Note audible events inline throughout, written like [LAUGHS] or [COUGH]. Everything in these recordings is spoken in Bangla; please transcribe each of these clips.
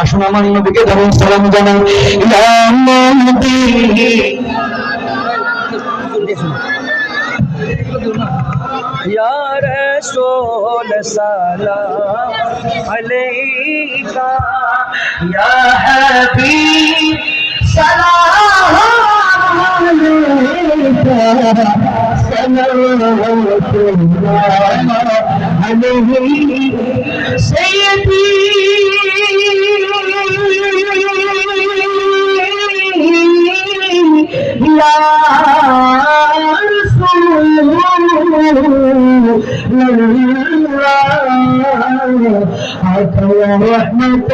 আসুন আমার নবীকে ধরুন সালাম জানান ইয়া নবী या रसूल सलाम अलैका या हबीब सलाम अलैका सलावतुल्लाह अलैहि सय्यदी عطا رحمة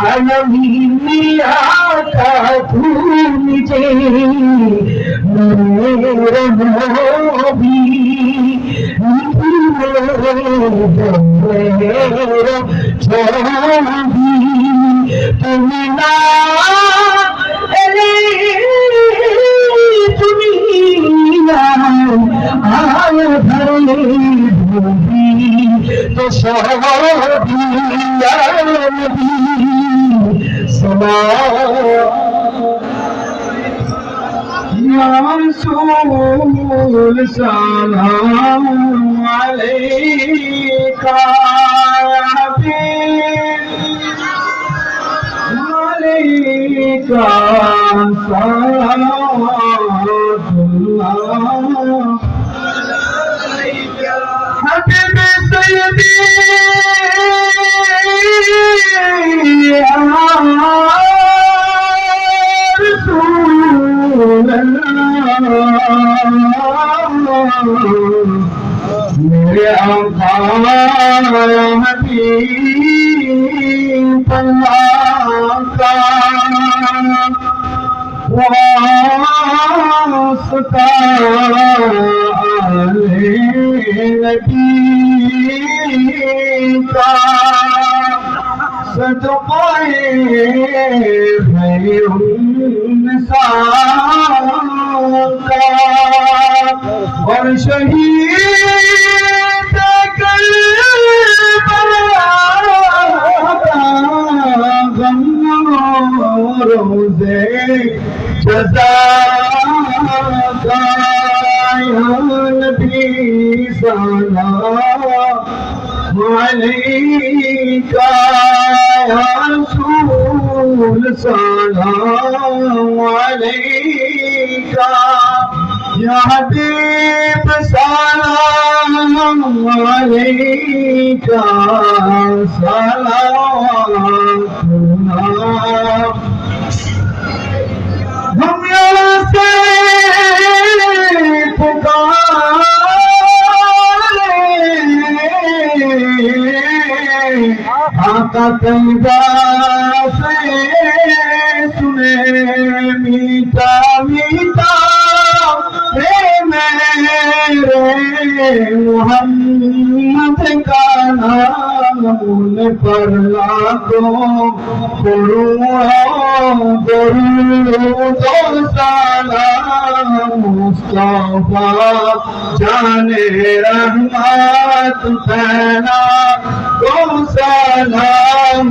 للعالمين عطا كل نور ربي نور ربي تمنا إليه تمنا আয় ধরে ভুবি তো সমাসুল সালাম আলাইকা আলাইকা সালাম वास्ता आले नबी का तोपा वर्षी भोदे نبی سانا سلام عليك يا حبيب سلام عليك صلوات से सुने मीठा मीठा हे मेरे मोहम्मद का नाम पर लाखों करूँ दरूद सलाम मुस्तफा जाने रहमत फैला तो सलाम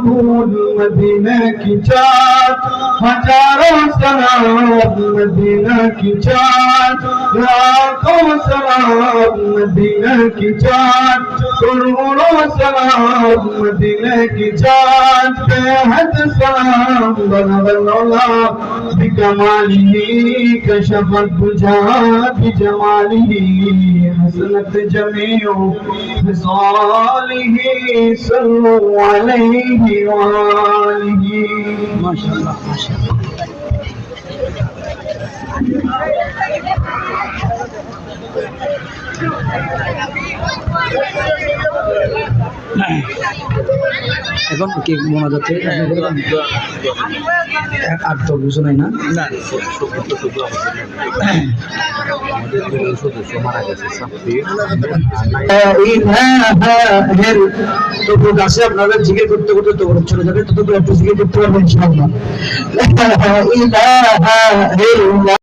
مدينة المدينة كتاب فترى سلام المدينة كتاب يا قوم سلام المدينة كتاب قرون سلام المدينة كتاب فهد سلام بلغ العلا بكماله كشف الدجى بجماله حسنت جميع خصاله صلوا عليه. وآله ما شاء الله ما شاء الله এখন কি মনে যাচ্ছে আর তো বুঝো নাই না না শুধু শুধু আমাদের পরিবার সদস্য মারা গেছে সাপ্তি ইলাহের আপনারা জিজ্ঞেস করতে করতে তো চলে যাবে ততক্ষণ একটু জিজ্ঞেস করতে পারবেন ইনশাআল্লাহ। [LAUGHS]